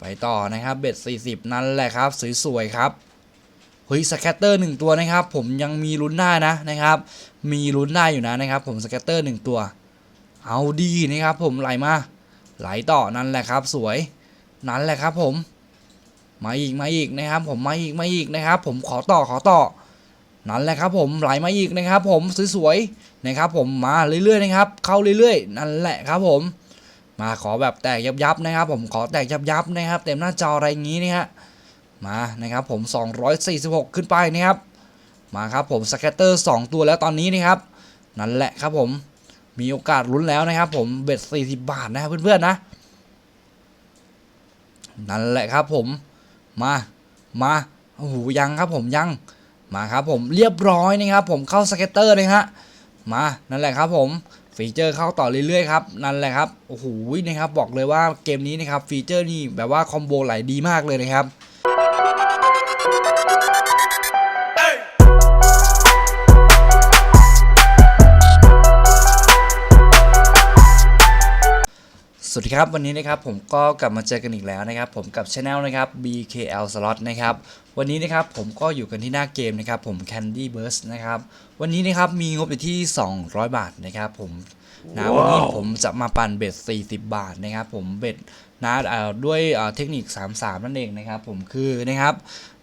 ไปต่อนะครับเบ็ด40 นั่นแหละครับ สวยๆครับเฮ้ยสแกตเตอร์หนึ่งตัวนะครับ ผมยังมีลุ้นได้นะนะครับ มีลุ้นได้อยู่นะนะครับ ผมสแกตเตอร์หนึ่งตัว เอาดีนะครับ ผมไหลมา ไหลต่อนั่นแหละครับ สวยนั่นแหละครับ ผม มาอีกมาอีกนะครับ ผมมาอีกมาอีกนะครับ ผมขอต่อขอต่อนั่นแหละครับ ผมไหลมาอีกนะครับ ผมสวยๆนะครับ ผมมาเรื่อยๆนะครับ เข้าเรื่อยๆ นั่นแหละครับผม มาขอแบบแตกยับๆนะครับ ผมขอแตกยับๆนะครับ เต็มหน้าจออะไรอย่างนี้นะฮะมานะครับผม 246 ขึ้นไปนะครับ มาครับผมสแกตเตอร์ 2 ตัวแล้วตอนนี้นะครับ นั่นแหละครับผมมีโอกาสลุ้นแล้วนะครับผมเบ็ด40 บาทนะครับเพื่อนๆนะ นั่นแหละครับผมมามาโอ้โหยังครับผมยังมาครับผมเรียบร้อยนะครับผมเข้าสเก็ตเตอร์เลยฮะมานั่นแหละครับผม ฟีเจอร์เข้าต่อเรื่อยๆครับนั่นแหละครับโอ้โหนะครับบอกเลยว่าเกมนี้นะครับฟีเจอร์นี่แบบว่าคอมโบไหลดีมากเลยนะครับ วัสดีครับวันนี้นะครับผมก็กลับมาเจอกันอีกแล้วนะครับผมกับช anel นะครับ BKL Slot นะครับวันนี้นะครับผมก็อยู่กันที่หน้าเกมนะครับผม Candy Burst นะครับวันนี้นะครับมีงบอยู่ที่ 200 บาทนะครับผมนะวันนี้ผมจะมาปั่นเบ็ด40 บาทนะครับผมเบ็ดนะเอ่อด้วยเอ่อเทคนิค 33 นั่นเองนะครับผมคือนะครับ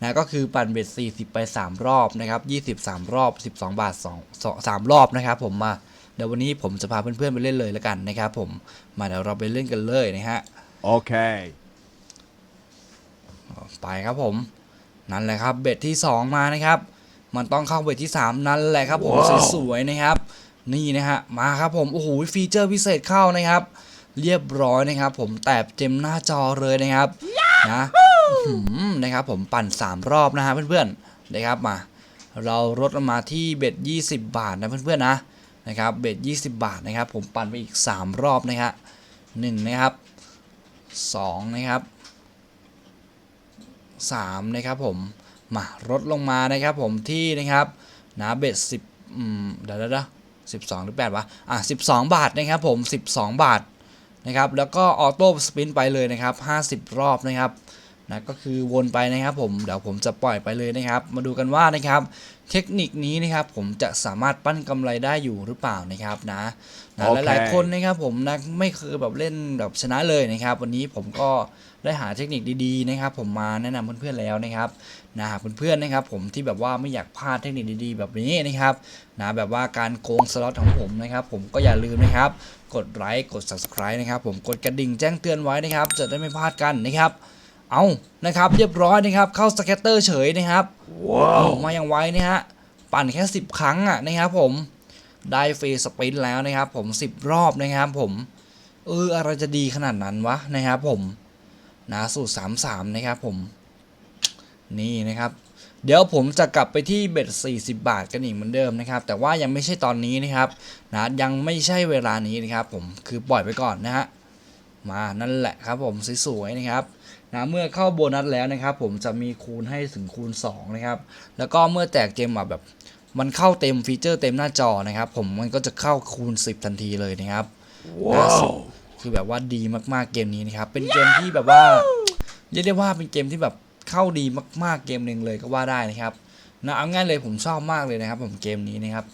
นะก็คือปั่นเบ็ด40 ไป 3 รอบนะครับ23รอบ 12 บาท2 2 3รอบนะครับผมมา เดี๋ยววันนี้ผมจะพาเพื่อนๆไปเล่นเลยแล้วกันนะครับผมมาเดี๋ยวเราไปเล่นกันเลยนะฮะ Okay. ไปครับผม นั่นแหละครับเบ็ดที่ 2 มานะครับ มันต้องเข้าเบ็ดที่ 3 นั่นแหละครับผมว้าวสวยๆนะครับ นี่นะฮะมาครับผมโอ้โหฟีเจอร์พิเศษเข้านะครับ เรียบร้อยนะครับ ผมแตบเต็มหน้าจอเลยนะครับนะอื้อหือนะครับผมปั่น 3 รอบนะฮะเพื่อนๆนะครับมา เราลดลงมาที่เบ็ด20 บาทนะเพื่อนๆนะ นะครับเบ็ด20 บาทนะครับ ผมปั่นไปอีก 3 รอบนะครับหนึ่งนะครับสองนะครับ3นะครับผมมาลดลงมานะครับผมที่นะครับนะเบ็ด10อืมเดี๋ยวเดี๋ยวเดี๋ยว12หรือ8วะอะ12บาทนะครับผม12บาทนะครับแล้วก็ออโต้สปินไปเลยนะครับ50รอบนะครับ นะก็คือวนไปนะครับผมเดี๋ยวผมจะปล่อยไปเลยนะครับ มาดูกันว่านะครับ เทคนิคนี้นะครับผมจะสามารถปั้นกำไรได้อยู่หรือเปล่านะครับนะนะโอเคหลายๆคนนะครับผมนะไม่เคยแบบเล่นแบบชนะเลยนะครับ วันนี้ผมก็ได้หาเทคนิคดีๆนะครับ ผมมาแนะนำเพื่อนๆแล้วนะครับนะหากเพื่อนๆนะครับ ผมที่แบบว่าไม่อยากพลาดเทคนิคดีๆ แบบนี้นะครับนะแบบว่าการโกงสล็อตของผมนะครับ ผมก็อย่าลืมนะครับ กดไลค์กด subscribe นะครับ ผมกดกระดิ่งแจ้งเตือนไว้นะครับ จะได้ไม่พลาดกันนะครับ เอานะครับเรียบร้อยนะครับเข้าสเก็ตเตอร์เฉยนะครับ Wow. ออกมาอย่างไวนะฮะปั่นแค่ 10 ครั้งอะนะครับผมได้ฟรีสปรินต์แล้วนะครับ ผม 10 รอบนะครับผมเอออะไรจะดีขนาดนั้นวะนะครับผมนะสูตร33 นะครับผม นี่นะครับ เดี๋ยวผมจะกลับไปที่เบ็ด40 บาทกันอีกเหมือนเดิมนะครับ แต่ว่ายังไม่ใช่ตอนนี้นะครับนะยังไม่ใช่เวลานี้นะครับ ผมคือปล่อยไปก่อนนะฮะ มานั่นแหละครับผมสวยๆนะครับนะเมื่อเข้าโบนัสแล้วนะครับ ผมจะมีคูณให้ถึงคูณ2นะครับแล้วก็เมื่อแจกเกมมาแบบ มันเข้าเต็มฟีเจอร์เต็มหน้าจอนะครับ ผมมันก็จะเข้าคูณ 10 ทันทีเลยนะครับ Wow. คือแบบว่าดีมากๆเกมนี้นะครับ เป็นเกมที่แบบว่าเรียกได้ว่าเป็นเกมที่แบบเข้าดีมากๆเกมหนึ่งเลยก็ว่าได้นะครับนะเอาง่ายเลยผมชอบมากเลยนะครับ ผมเกมนี้นะครับ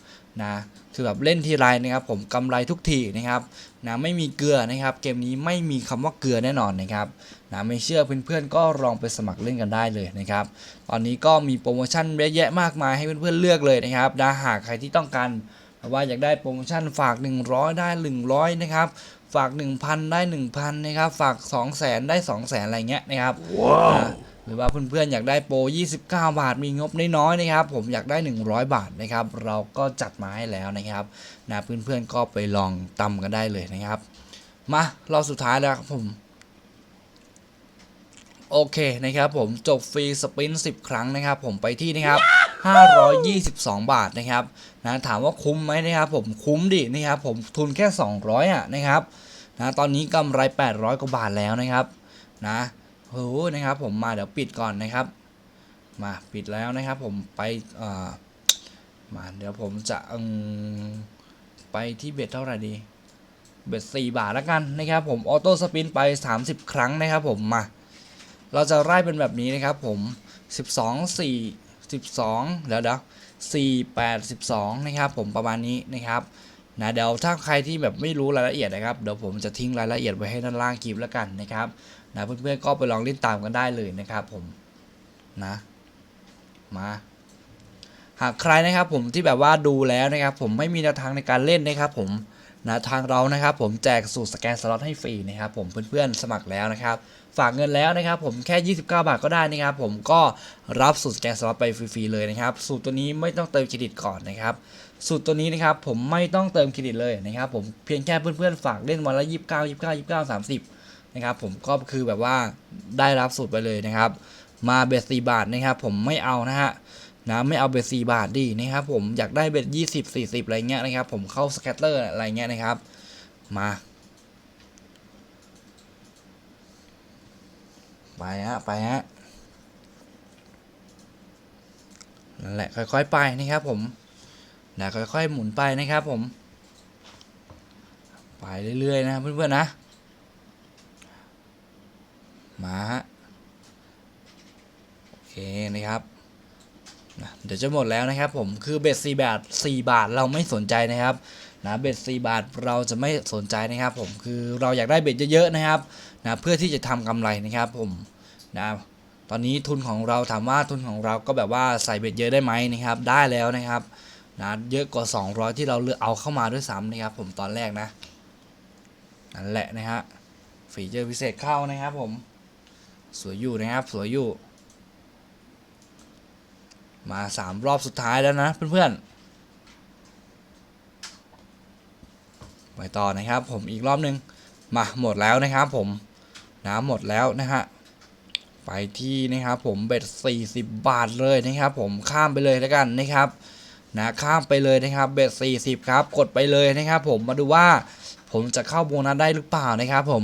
นะคือแบบเล่นทีไรนะครับผมกำไรทุกทีนะครับนะไม่มีเกลือนะครับ เกมนี้ไม่มีคำว่าเกลือแน่นอนนะครับนะไม่เชื่อเพื่อนๆก็ลองไปสมัครเล่นกันได้เลยนะครับ ตอนนี้ก็มีโปรโมชั่นเยอะแยะมากมายให้เพื่อนๆเลือกเลยนะครับนะหากใครที่ต้องการว่าอยากได้โปรโมชั่นฝาก 100 ได้ 100 นะครับ ฝาก 1,000 ได้ 1,000 นะครับ ฝาก 200,000 ได้ 200,000 อะไรเงี้ยนะครับ Wow. หรือว่าเพื่อนๆอยากได้โปร 29 บาทมีงบน้อยๆนะครับ ผมอยากได้ 100 บาทนะครับ เราก็จัดมาให้แล้วนะครับนะเพื่อนๆก็ไปลองตำกันได้เลยนะครับ มารอบสุดท้ายแล้วครับผมโอเคนะครับผมจบฟรีสปิน 10 ครั้งนะครับ ผมไปที่นะครับ 522 บาทนะครับนะถามว่าคุ้มไหมนะครับ ผมคุ้มดินะครับ ผมทุนแค่ 200อะนะครับนะตอนนี้กำไร 800 กว่าบาทแล้วนะครับนะ โหนะครับ ผมมาเดี๋ยวปิดก่อนนะครับ มาปิดแล้วนะครับ ผมไปอ่อมาเดี๋ยวผมจะไปที่เบ็ดเท่าไหร่ดี เบ็ด4บาทแล้วกันนะครับผมออโต้สปินไป 30 ครั้งนะครับผมมา เราจะไล่เป็นแบบนี้นะครับผม 12 4 12 เดี๋ยวเดี๋ยว4 8 12 นะครับผมประมาณนี้นะครับ นะเดี๋ยวถ้าใครที่แบบไม่รู้รายละเอียดนะครับเดี๋ยวผมจะทิ้งรายละเอียดไว้ให้ด้านล่างคลิปแล้วกันนะครับนะเพื่อนๆก็ไปลองเล่นตามกันได้เลยนะครับผมนะมาหากใครนะครับผมที่แบบว่าดูแล้วนะครับผมไม่มีแนวทางในการเล่นนะครับผม นะทางเรานะครับผมแจกสูตรสแกนสล็อตให้ฟรีนะครับผมเพื่อนๆสมัครแล้วนะครับฝากเงินแล้วนะครับผมแค่ 29 บาทก็ได้นะครับผมก็รับสูตรสแกนสล็อตไปฟรีๆเลยนะครับสูตรตัวนี้ไม่ต้องเติมเครดิตก่อนนะครับสูตรตัวนี้นะครับผมไม่ต้องเติมเครดิตเลยนะครับผมเพียงแค่เพื่อนๆฝากเล่นวันละ 29 29 29 30นะครับผมก็คือแบบว่าได้รับสูตรไปเลยนะครับมาเบ็ด4บาทนะครับผมไม่เอานะฮะ นะไม่เอาเบ็ดสี่บาทดีนะครับผมอยากได้เบ็ดยี่สิบสี่สิบอะไรเงี้ยนะครับ ผมเข้าสแคตเตอร์อะไรเงี้ยนะครับ มาไปฮะไปฮะนั่นแหละค่อยๆไปนะครับผมนะค่อยๆหมุนไปนะครับผม ไปเรื่อยๆนะเพื่อนๆนะ มาฮะโอเคนะครับ เดี๋ยวจะหมดแล้วนะครับผมคือเบ็ด4บาท 4 บาทเราไม่สนใจนะครับนะเบ็ด4บาทเราจะไม่สนใจนะครับผมคือเราอยากได้เบ็ดเยอะๆนะครับนะเพื่อที่จะทำกำไรนะครับผมนะตอนนี้ทุนของเราถามว่าทุนของเราก็แบบว่าใส่เบ็ดเยอะได้ไหมนะครับ ได้แล้วนะครับนะเยอะกว่า 200 ที่เราเลือกเอาเข้ามาด้วยซ้ำนะครับ ผมตอนแรกนะนั่นแหละนะฮะฟีเจอร์พิเศษเข้านะครับผมสวยอยู่นะครับสวยอยู่ มาสามรอบสุดท้ายแล้วนะเพื่อนๆ ไปต่อนะครับผมอีกรอบหนึ่งมาหมดแล้วนะครับผมนะหมดแล้วนะฮะ ไปที่นะครับผมเบ็ด40 บาทเลยนะครับผมข้ามไปเลยแล้วกันนะครับนะข้ามไปเลยนะครับเบ็ด40 ครับ กดไปเลยนะครับผมมาดูว่าผมจะเข้าโบนัสได้หรือเปล่านะครับผม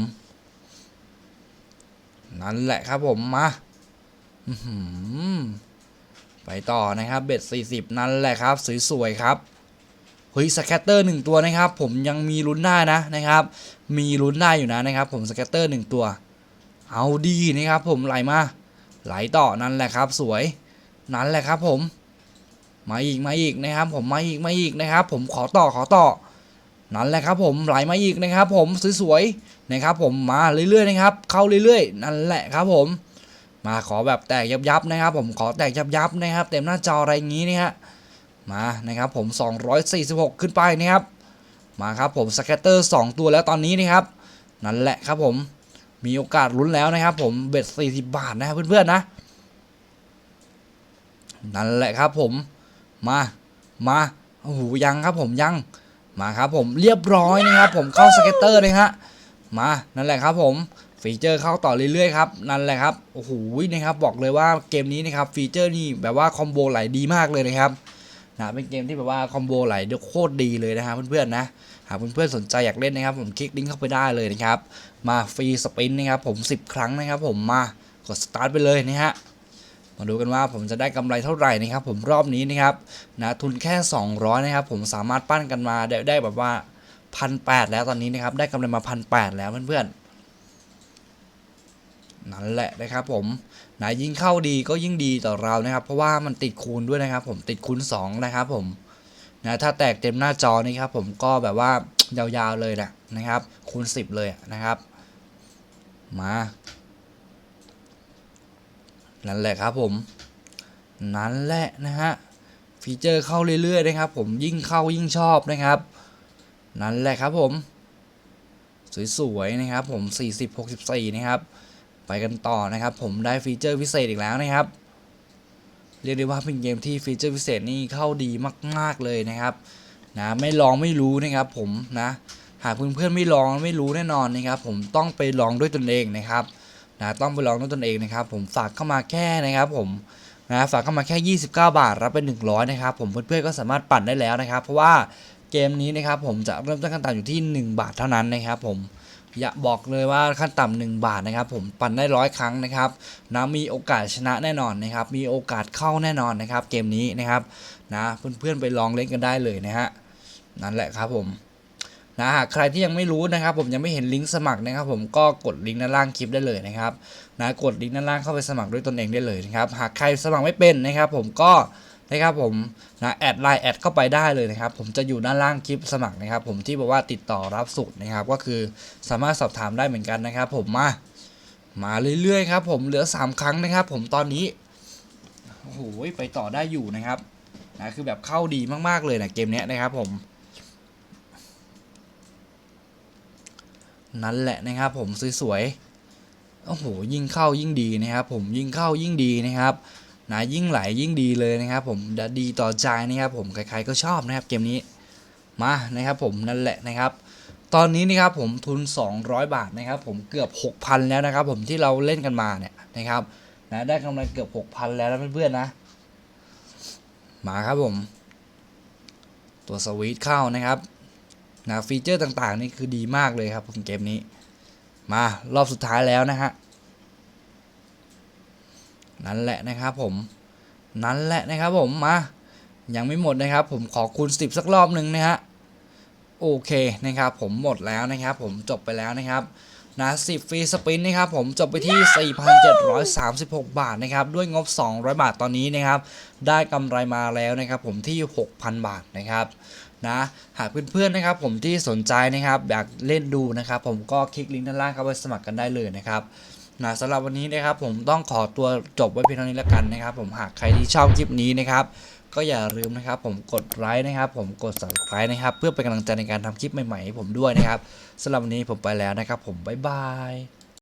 นั่นแหละครับผมมาอื้อหือ ไปต่อนะครับเบ็ด40 นั่นแหละครับสวยๆครับเฮ้ยสแคตเตอร์หนึ่งตัวนะครับ ผมยังมีลุ้นได้นะนะครับ มีลุ้นได้อยู่นะนะครับ ผมสแคตเตอร์หนึ่งตัว เอาดีนะครับ ผมไหลมา ไหลต่อนั่นแหละครับ สวยนั่นแหละครับ ผม มาอีกมาอีกนะครับ ผมมาอีกมาอีกนะครับ ผมขอต่อขอต่อนั่นแหละครับผมไหลมาอีกนะครับ ผมสวยๆนะครับ ผมมาเรื่อยๆนะครับ เข้าเรื่อยๆ นั่นแหละครับผม มาขอแบบแตกยับยับนะครับ ผมขอแตกยับยับนะครับ เต็มหน้าจออะไรอย่างนี้นะฮะมานะครับผม 246 ขึ้นไปนะครับ มาครับผมสแคตเตอร์ 2 ตัวแล้วตอนนี้นะครับ นั่นแหละครับผมมีโอกาสลุ้นแล้วนะครับ ผมเบ็ด40 บาทนะเพื่อนๆนะ นั่นแหละครับผมมามาโอ้โหยังครับผมยังมาครับผมเรียบร้อยนะครับผมเข้าสเก็ตเตอร์เลยฮะมานั่นแหละครับผม ฟีเจอร์เข้าต่อเรื่อยๆครับนั่นแหละครับโอ้โหนะครับบอกเลยว่าเกมนี้นะครับฟีเจอร์นี่แบบว่าคอมโบไหลดีมากเลยนะครับนะเป็นเกมที่แบบว่าคอมโบไหลโคตรดีเลยนะครับเพื่อนๆนะหากเพื่อนๆสนใจอยากเล่นนะครับ ผมคลิกลิงก์เข้าไปได้เลยนะครับ มาฟรีสปินนะครับผม 10 ครั้งนะครับ ผมมากดสตาร์ทไปเลยนะฮะมาดูกันว่าผมจะได้กำไรเท่าไหร่นะครับ ผมรอบนี้นะครับนะทุนแค่ 200 นะครับ ผมสามารถปั้นกันมาได้ได้แบบว่าพันแแล้วตอนนี้นะครับ ได้กำไรมาพันแแล้วเพื่อนๆ นั่นแหละนะครับผมนะยิ่งเข้าดีก็ยิ่งดีต่อเรานะครับ เพราะว่ามันติดคูณด้วยนะครับ ผมติดคูณ2นะครับผมนะถ้าแตกเต็มหน้าจอนี่ครับผมก็แบบว่ายาวๆเลยนะนะครับ คูณ 10 เลยนะครับมานั่นแหละครับผม นั่นแหละนะฮะฟีเจอร์เข้าเรื่อยๆนะครับ ผมยิ่งเข้ายิ่งชอบนะครับ นั่นแหละครับผม สวยๆนะครับผม 40 64 นะครับ ไปกันต่อนะครับ ผมได้ฟีเจอร์พิเศษอีกแล้วนะครับ เรียกได้ว่าเป็นเกมที่ฟีเจอร์พิเศษนี่เข้าดีมาก ๆเลยนะครับนะไม่ลองไม่รู้นะครับผมนะหากเพื่อนๆไม่ลองไม่รู้แน่นอนนะครับ ผมต้องไปลองด้วยตนเองนะครับนะต้องไปลองด้วยตนเองนะครับ ผมฝากเข้ามาแค่นะครับผมนะฝากเข้ามาแค่ 29 บาทรับเป็น 100 นะครับ ผมเพื่อนๆก็สามารถปั่นได้แล้วนะครับ เพราะว่าเกมนี้นะครับผมจะเริ่มต้นขั้นต่ำอยู่ที่ 1 บาทเท่านั้นนะครับผม อย่าบอกเลยว่าขั้นต่ำ1บาทนะครับ ผมปั่นได้ร้อยครั้งนะครับนะมีโอกาสชนะแน่นอนนะครับ มีโอกาสเข้าแน่นอนนะครับ เกมนี้นะครับนะเพื่อนๆไปลองเล่นกันได้เลยนะฮะนั่นแหละครับผมนะหากใครที่ยังไม่รู้นะครับ ผมยังไม่เห็นลิงก์สมัครนะครับ ผมก็กดลิงก์ด้านล่างคลิปได้เลยนะครับนะกดลิงก์ด้านล่างเข้าไปสมัครด้วยตนเองได้เลยนะครับ หากใครสมัครไม่เป็นนะครับ ผมก็ นะครับผมนะแอดไลน์แอดเข้าไปได้เลยนะครับ ผมจะอยู่ด้านล่างคลิปสมัครนะครับ ผมที่บอกว่าติดต่อรับสูตรนะครับ ก็คือสามารถสอบถามได้เหมือนกันนะครับ ผมมามาเรื่อยๆครับ ผมเหลือ 3 ครั้งนะครับ ผมตอนนี้โอ้โหไปต่อได้อยู่นะครับนะคือแบบเข้าดีมากๆเลยนะเกมนี้นะครับ ผม นั่นแหละนะครับ ผมสวยๆโอ้โหยิ่งเข้ายิ่งดีนะครับ ผมยิ่งเข้ายิ่งดีนะครับ นะยิ่งไหลยิ่งดีเลยนะครับผมดีต่อใจนะครับผมใครๆก็ชอบนะครับเกมนี้มานะครับผมนั่นแหละนะครับ ตอนนี้นะครับผมทุน 200 บาทนะครับผมเกือบ 6,000 แล้วนะครับผมที่เราเล่นกันมาเนี่ยนะครับนะได้กำไรเกือบ 6,000 แล้วนะเพื่อนๆนะมาครับผมตัวสวีทเข้านะครับนะฟีเจอร์ต่างๆนี่คือดีมากเลยครับผมเกมนี้ มารอบสุดท้ายแล้วนะฮะ นั่นแหละนะครับผมนั่นแหละนะครับผมมายังไม่หมดนะครับ ผมขอคูณ10 สักรอบหนึ่งนะฮะโอเคนะครับ ผมหมดแล้วนะครับ ผมจบไปแล้วนะครับนะ10ฟรีสปินนะครับผมจบไปที่ 4,736 บาทนะครับด้วยงบ 200 บาทตอนนี้นะครับ ได้กำไรมาแล้วนะครับ ผมที่ 6,000 บาทนะครับนะหากเพื่อนๆนะครับ ผมที่สนใจนะครับอยากเล่นดูนะครับ ผมก็คลิกลิงก์ด้านล่างเข้าไปสมัครกันได้เลยนะครับ นะสำหรับวันนี้นะครับผมต้องขอตัวจบไว้เพียงเท่านี้แล้วกันนะครับ ผมหากใครที่ชอบคลิปนี้นะครับ ก็อย่าลืมนะครับ ผมกดไลค์นะครับ ผมกด subscribe นะครับ เพื่อเป็นกำลังใจในการทำคลิปใหม่ๆให้ผมด้วยนะครับสำหรับวันนี้ผมไปแล้วนะครับ ผมบ๊ายบาย